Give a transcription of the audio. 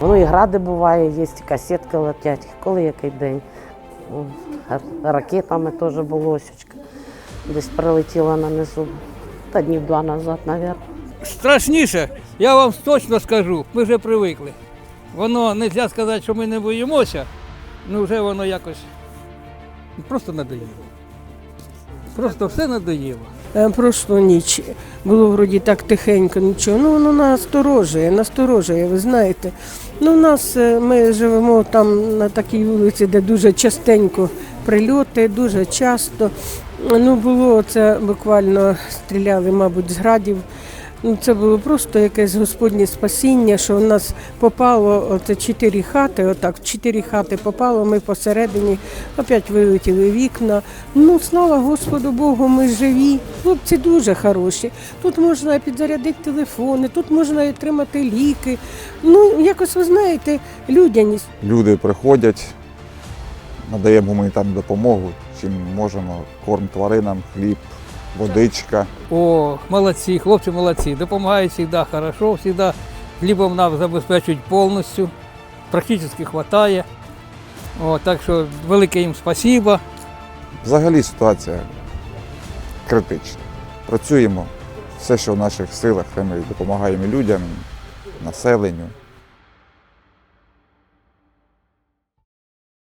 Ну і гради буває, є, і касетки летять, коли який день. Ракетами теж було осічка. Десь прилетіла на низу. Та днів два назад, мабуть. Страшніше, я вам точно скажу, ми вже привикли. Воно не можна сказати, що ми не боїмося, ну вже воно якось просто надоїло. Просто все надоїло. Е, Прошлу ніч було вроді так тихенько, нічого. Ну воно насторожує, насторожує, ви знаєте. Ну, у нас е, ми живемо там на такій вулиці, де дуже частенько прильоти, дуже часто. Ну, було це буквально стріляли, мабуть, з градів. Ну, це було просто якесь господнє спасіння, що в нас попало оце чотири хати, отак, чотири хати попало, ми посередині, опять вилетіли вікна. Ну, слава Господу Богу, ми живі. Хлопці дуже хороші. Тут можна підзарядити телефони, тут можна отримати ліки. Ну, якось ви знаєте, людяність. Люди приходять, надаємо гуманітарну допомогу, чим можемо, корм тваринам, хліб, водичка. О, молодці, хлопці молодці, допомагають завжди хорошо, завжди хлібом нам забезпечують повністю, практично вистачає. О, так що велике їм спасибо. Взагалі ситуація критична. Працюємо все, що в наших силах, ми допомагаємо людям, населенню.